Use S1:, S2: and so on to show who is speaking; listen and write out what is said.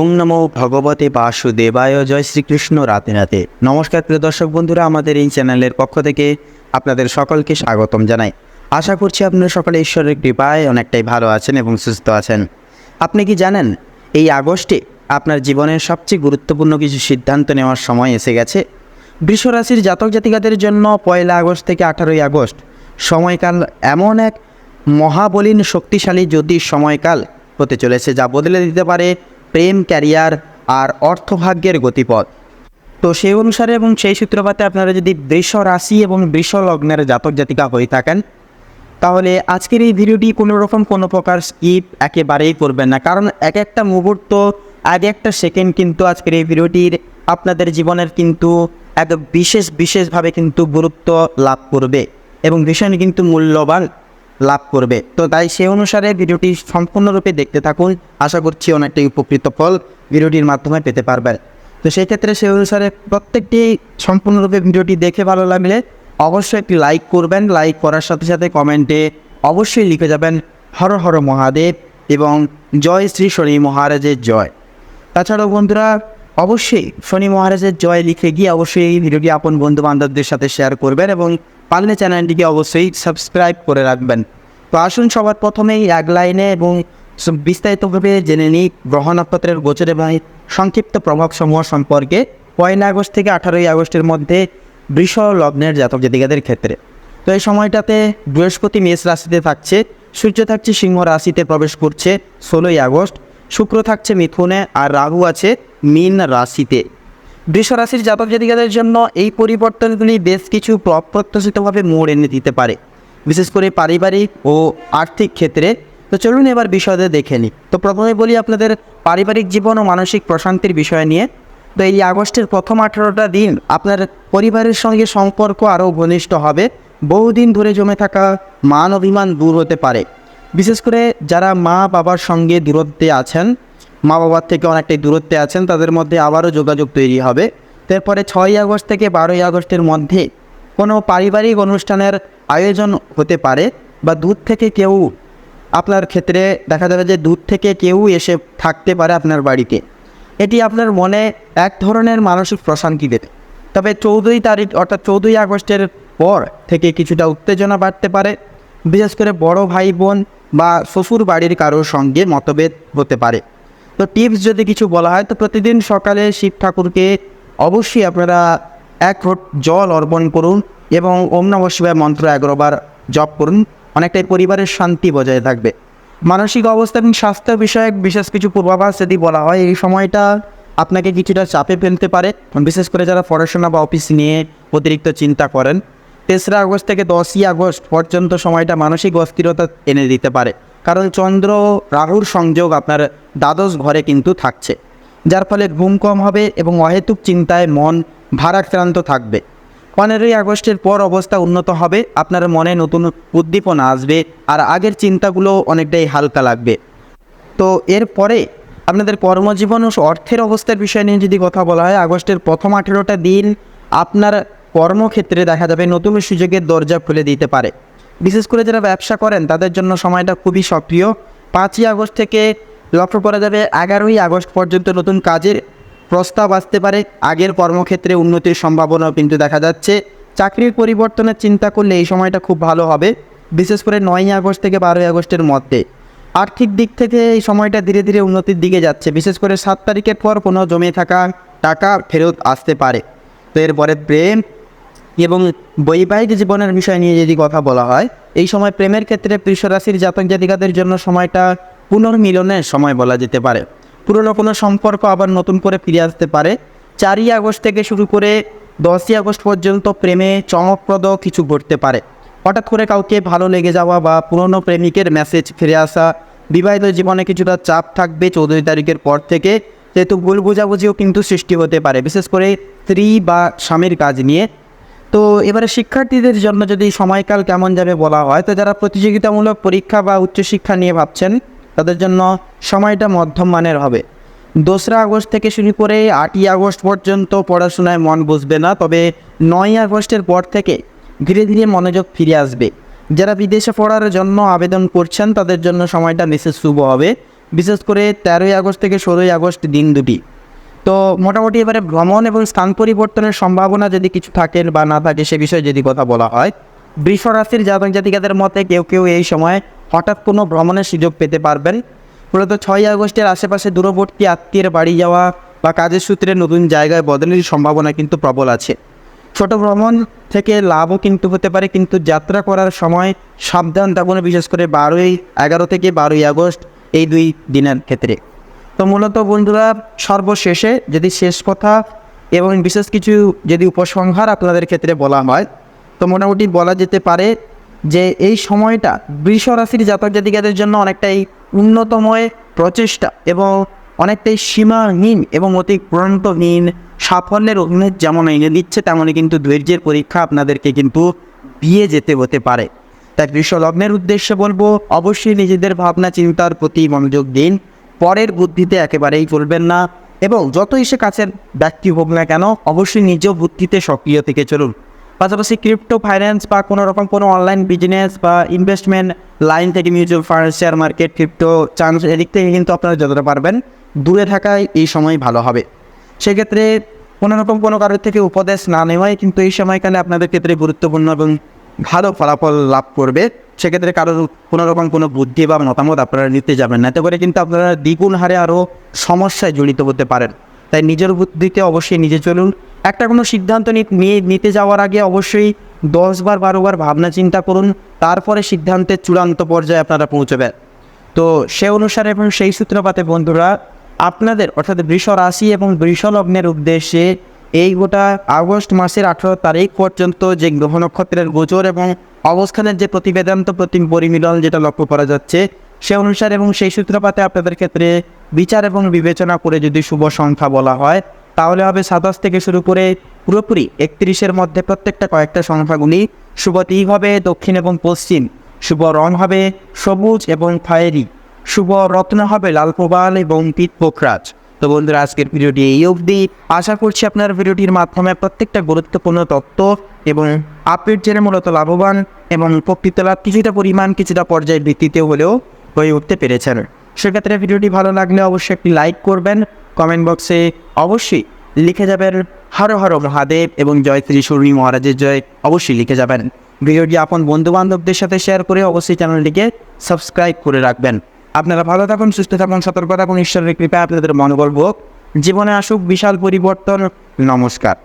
S1: ওং নমো ভগবতে বাসুদেবায়, জয় শ্রীকৃষ্ণ রাতে রাতে। নমস্কার প্রিয় দর্শক বন্ধুরা, আমাদের এই চ্যানেলের পক্ষ থেকে আপনাদের সকলকে স্বাগতম জানাই। আশা করছি আপনারা সকলে ঈশ্বরের কৃপায় অনেকটাই ভালো আছেন এবং সুস্থ আছেন। আপনি কি জানেন, এই আগস্টে আপনার জীবনের সবচেয়ে গুরুত্বপূর্ণ কিছু সিদ্ধান্ত নেওয়ার সময় এসে গেছে? বৃষরাশির জাতক জাতিকাদের জন্য পয়লা আগস্ট থেকে আঠারোই আগস্ট সময়কাল এমন এক মহাবলীন শক্তিশালী জ্যোতিষ সময়কাল হতে চলেছে, যা বদলে দিতে পারে প্রেম, ক্যারিয়ার আর অর্থভাগ্যের গতিপথ। তো সেই অনুসারে এবং সেই সূত্রপাতে আপনারা যদি বৃষ রাশি এবং বৃষ লগ্নের জাতক জাতিকা হয়ে থাকেন, তাহলে আজকের এই ভিডিওটি কোনো রকম কোনো প্রকার স্কিপ একেবারেই করবেন না। কারণ এক একটা মুহূর্ত, এক একটা সেকেন্ড কিন্তু আজকের এই ভিডিওটির আপনাদের জীবনের কিন্তু এক বিশেষ, বিশেষভাবে কিন্তু গুরুত্ব লাভ করবে এবং ভীষণ কিন্তু মূল্যবান লাভ করবে। তো তাই সেই অনুসারে ভিডিওটি সম্পূর্ণরূপে দেখতে থাকুন। আশা করছি অনেকটাই উপকৃত ফল ভিডিওটির মাধ্যমে পেতে পারবেন। তো সেই ক্ষেত্রে সেই অনুসারে প্রত্যেকটি সম্পূর্ণরূপে ভিডিওটি দেখে ভালো লাগলে অবশ্যই একটি লাইক করবেন। লাইক করার সাথে সাথে কমেন্টে অবশ্যই লিখে যাবেন, হর হর মহাদেব এবং জয় শ্রী শনি মহারাজের জয় তাছাড়াও বন্ধুরা, অবশ্যই শনি মহারাজের জয় লিখে গিয়ে অবশ্যই এই ভিডিওটি আপন বন্ধু বান্ধবদের সাথে শেয়ার করবেন এবং পারলে চ্যানেলটিকে অবশ্যই সাবস্ক্রাইব করে রাখবেন। তো আসুন সবার প্রথমেই এক লাইনে এবং বিস্তারিতভাবে জেনে নিই গ্রহ নক্ষত্রের গোচর এবং সংক্ষিপ্ত প্রভাবসমূহ সম্পর্কে। পয়লা আগস্ট থেকে আঠারোই আগস্টের মধ্যে বৃষ লগ্নের জাতক জাতিকাদের ক্ষেত্রে। তো এই সময়টাতে বৃহস্পতি মেষ রাশিতে থাকছে, সূর্য থাকছে সিংহ রাশিতে প্রবেশ করছে, ষোলোই আগস্ট। শুক্র থাকছে মিথুনে আর রাহু আছে মীন রাশিতে। বৃষ রাশির জাতক জাতিকাদের জন্য এই পরিবর্তনগুলি বেশ কিছু অপ্রত্যাশিতভাবে মোড় এনে দিতে পারে, বিশেষ করে পারিবারিক ও আর্থিক ক্ষেত্রে। তো চলুন এবার বিষয়টা দেখে নিই। তো প্রথমে বলি আপনাদের পারিবারিক জীবন ও মানসিক প্রশান্তির বিষয় নিয়ে। তো এই আগস্টের প্রথম আঠারোটা দিন আপনার পরিবারের সঙ্গে সম্পর্ক আরও ঘনিষ্ঠ হবে। বহুদিন ধরে জমে থাকা মান অভিমান দূর হতে পারে। বিশেষ করে যারা মা বাবার সঙ্গে দূরত্বে আছেন মা বাবার থেকে অনেকটাই দূরত্বে আছেন, তাদের মধ্যে আবারও যোগাযোগ তৈরি হবে। তারপরে ছয়ই আগস্ট থেকে বারোই আগস্টের মধ্যে কোনো পারিবারিক অনুষ্ঠানের আয়োজন হতে পারে বা দূর থেকে কেউ আপনার ক্ষেত্রে দেখা যাবে যে দূর থেকে কেউ এসে থাকতে পারে আপনার বাড়িতে। এটি আপনার মনে এক ধরনের মানসিক প্রশান্তি দেবে। তবে চৌদ্দই তারিখ অর্থাৎ চৌদ্দই আগস্টের পর থেকে কিছুটা উত্তেজনা বাড়তে পারে। বিশেষ করে বড় ভাই বোন বা শ্বশুর বাড়ির কারোর সঙ্গে মতভেদ হতে পারে। তো টিপস যদি কিছু বলা হয়, তো প্রতিদিন সকালে শিব ঠাকুরকে অবশ্যই আপনারা এক ঘট জল অর্পণ করুন এবং ওম নমঃ শিবায় মন্ত্র এগারোবার জপ করুন। অনেকটাই পরিবারের শান্তি বজায় থাকবে। মানসিক অবস্থা এবং স্বাস্থ্য বিষয়ক বিশেষ কিছু পূর্বাভাস যদি বলা হয়, এই সময়টা আপনাকে কিছুটা চাপে ফেলতে পারে। বিশেষ করে যারা পড়াশোনা বা অফিস নিয়ে অতিরিক্ত চিন্তা করেন, তেসরা আগস্ট থেকে দশই আগস্ট পর্যন্ত সময়টা মানসিক অস্থিরতা এনে দিতে পারে। কারণ চন্দ্র রাহুর সংযোগ আপনার দ্বাদশ ঘরে কিন্তু থাকছে, যার ফলে ঘুম কম হবে এবং অহেতুক চিন্তায় মন ভারাক্রান্ত থাকবে। পনেরোই আগস্টের পর অবস্থা উন্নত হবে, আপনার মনে নতুন উদ্দীপনা আসবে আর আগের চিন্তাগুলো অনেকটাই হালকা লাগবে। তো এরপরে আপনাদের কর্মজীবন ও অর্থের অবস্থার বিষয় নিয়ে যদি কথা বলা হয়, আগস্টের প্রথম আঠেরোটা দিন আপনার কর্মক্ষেত্রে দেখা যাবে নতুন সুযোগের দরজা খুলে দিতে পারে। বিশেষ করে যারা ব্যবসা করেন, তাদের জন্য সময়টা খুবই সক্রিয়। পাঁচই আগস্ট থেকে লক্ষ্য করা যাবে, এগারোই আগস্ট পর্যন্ত নতুন কাজের প্রস্তাব আসতে পারে। আগের কর্মক্ষেত্রে উন্নতির সম্ভাবনাও কিন্তু দেখা যাচ্ছে। চাকরির পরিবর্তনের চিন্তা করলে এই সময়টা খুব ভালো হবে, বিশেষ করে নয়ই আগস্ট থেকে বারোই আগস্টের মধ্যে। আর্থিক দিক থেকে এই সময়টা ধীরে ধীরে উন্নতির দিকে যাচ্ছে। বিশেষ করে সাত তারিখের পর কোনো জমে থাকা টাকা ফেরত আসতে পারে। তো এরপরে প্রেম এবং বৈবাহিক জীবনের বিষয় নিয়ে যদি কথা বলা হয়, এই সময় প্রেমের ক্ষেত্রে বৃষরাশির জাতক জাতিকাদের জন্য সময়টা পুনর্মিলনের সময় বলা যেতে পারে। পুরনো কোনো সম্পর্ক আবার নতুন করে ফিরে আসতে পারে। চারই আগস্ট থেকে শুরু করে দশই আগস্ট পর্যন্ত প্রেমে চমকপ্রদ কিছু ঘটতে পারে। হঠাৎ করে কাউকে ভালো লেগে যাওয়া বা পুরনো প্রেমিকের মেসেজ ফিরে আসা, বিবাহিত জীবনে কিছুটা চাপ থাকবে চৌদ্দই তারিখের পর থেকে যেহেতু ভুল বোঝাবুঝিও কিন্তু সৃষ্টি হতে পারে। বিশেষ করে স্ত্রী বা স্বামীর কাজ নিয়ে তো এবারে শিক্ষার্থীদের জন্য যদি সময়কাল কেমন যাবে বলা হয়, তো যারা প্রতিযোগিতামূলক পরীক্ষা বা উচ্চশিক্ষা নিয়ে ভাবছেন, তাদের জন্য সময়টা মধ্যম মানের হবে। দোসরা আগস্ট থেকে শুরু করে আটই আগস্ট পর্যন্ত পড়াশোনায় মন বসবে না, তবে নয় আগস্টের পর থেকে ধীরে ধীরে মনোযোগ ফিরে আসবে। যারা বিদেশে পড়ার জন্য আবেদন করছেন, তাদের জন্য সময়টা মেসেজ শুভ হবে। বিশেষ করে তেরোই আগস্ট থেকে ষোলোই আগস্ট দিন দুটি। তো মোটামুটি এবারে ভ্রমণ এবং স্থান পরিবর্তনের সম্ভাবনা যদি কিছু থাকে বা না থাকে, সে বিষয়ে যদি কথা বলা হয় বৃষ রাশির জাতক জাতিকাদের মতে কেউ কেউ এই সময় হঠাৎ কোনো ভ্রমণের সুযোগ পেতে পারবেন। মূলত ছয় আগস্টের আশেপাশে দূরবর্তী আত্মীয়ের বাড়ি যাওয়া বা কাজের সূত্রে নতুন জায়গায় বদলের সম্ভাবনা কিন্তু প্রবল আছে। ছোট ভ্রমণ থেকে লাভও কিন্তু হতে পারে, কিন্তু যাত্রা করার সময় সাবধান থাকুন, বিশেষ করে বারোই এগারো থেকে বারোই আগস্ট এই দুই দিনের ক্ষেত্রে। তো মূলত বন্ধুরা, সর্বশেষে যদি শেষ কথা এবং বিশেষ কিছু যদি উপসংহার আপনাদের ক্ষেত্রে বলা হয়, তো মোটামুটি বলা যেতে পারে যে এই সময়টা বৃষ রাশির জাতক জাতিকাদের জন্য অনেকটাই উন্নতময় প্রচেষ্টা এবং অনেকটাই সীমাহীন এবং অতিক্রান্তহীন সাফল্যের অভিনেত যেমন এনে দিচ্ছে তেমনই কিন্তু ধৈর্যের পরীক্ষা আপনাদেরকে কিন্তু দিয়ে যেতে হতে পারে। তাই বৃষ লগ্নের উদ্দেশ্যে বলব, অবশ্যই নিজেদের ভাবনা চিন্তার প্রতি মনোযোগ দিন। পরের বুদ্ধিতে একেবারেই চলবেন না এবং যতই সে কাছের ব্যক্তি হোক না কেন, অবশ্যই নিজ বুদ্ধিতে সক্রিয় থেকে চলুন। পাশাপাশি ক্রিপ্টো ফাইন্যান্স বা কোনো রকম কোনো অনলাইন বিজনেস বা ইনভেস্টমেন্ট লাইন থেকে mutual fund share market crypto chance এদিক থেকে কিন্তু আপনারা যতটা পারবেন দূরে থাকায় এই সময় ভালো হবে। সেক্ষেত্রে কোনো রকম কোনো কারোর থেকে উপদেশ না নেওয়াই কিন্তু এই সময়কালে আপনাদের ক্ষেত্রে গুরুত্বপূর্ণ এবং ভালো ফলাফল লাভ করবে। সেক্ষেত্রে কারোর কোনো রকম কোনো বুদ্ধি বা মতামত আপনারা নিতে যাবেন না। এতে করে কিন্তু আপনারা দ্বিগুণ হারে আরও সমস্যায় জড়িত হতে পারেন। তাই নিজের বুদ্ধিতে অবশ্যই নিজে চলুন। একটা কোনো সিদ্ধান্ত নিতে যাওয়ার আগে অবশ্যই দশবার বারোবার ভাবনা চিন্তা করুন। তারপরে সিদ্ধান্তের চূড়ান্ত পর্যায়ে আপনারা পৌঁছবেন। তো সে অনুসারে এবং সেই সূত্রপাতে বন্ধুরা, আপনাদের অর্থাৎ বৃষ রাশি এবং বৃষ লগ্নের উদ্দেশ্যে এই গোটা আগস্ট মাসের আঠারো তারিখ পর্যন্ত যে গ্রহ নক্ষত্রের গোচর এবং অবস্থানের যে প্রতিবেদান্ত প্রতি পরিমিলন যেটা লক্ষ্য করা যাচ্ছে, সে অনুসারে এবং সেই সূত্রপাতে আপনাদের ক্ষেত্রে বিচার এবং বিবেচনা করে যদি শুভ সংখ্যা বলা হয়, তাহলে হবে সাতাশ থেকে শুরু করে পুরোপুরি একত্রিশের মধ্যে প্রত্যেকটা কয়েকটা সংখ্যাগুলি শুভ দিক হবে, দক্ষিণ এবং পশ্চিম। শুভ রং হবে সবুজ এবং খয়েরি। শুভ রত্ন হবে লাল প্রবাল এবং পিত পোখরাজ। তো বন্ধুরা, আজকের ভিডিওটি এই অবধি। আশা করছি আপনার ভিডিওটির মাধ্যমে প্রত্যেকটা গুরুত্বপূর্ণ তথ্য এবং আপডেট জেনে মূলত লাভবান এবং উপকৃত লাভ কিছুটা পরিমাণ, কিছুটা পর্যায়ের ভিত্তিতে হলেও হয়ে উঠতে পেরেছেন। সেক্ষেত্রে ভিডিওটি ভালো লাগলে অবশ্যই একটি লাইক করবেন। কমেন্ট বক্সে অবশ্যই লিখে যাবেন, হর হর মহাদেব এবং জয় শ্রী সূর্যী মহারাজের জয় অবশ্যই লিখে যাবেন। ভিডিওটি আপন বন্ধু বান্ধবদের সাথে শেয়ার করে অবশ্যই চ্যানেলটিকে সাবস্ক্রাইব করে রাখবেন। আপনারা ভালো থাকুন, সুস্থ থাকুন, সতর্ক থাকুন, ঈশ্বরের কৃপায় আপনাদের মনোবল হোক জীবনে আসুক, বিশাল পরিবর্তন। নমস্কার।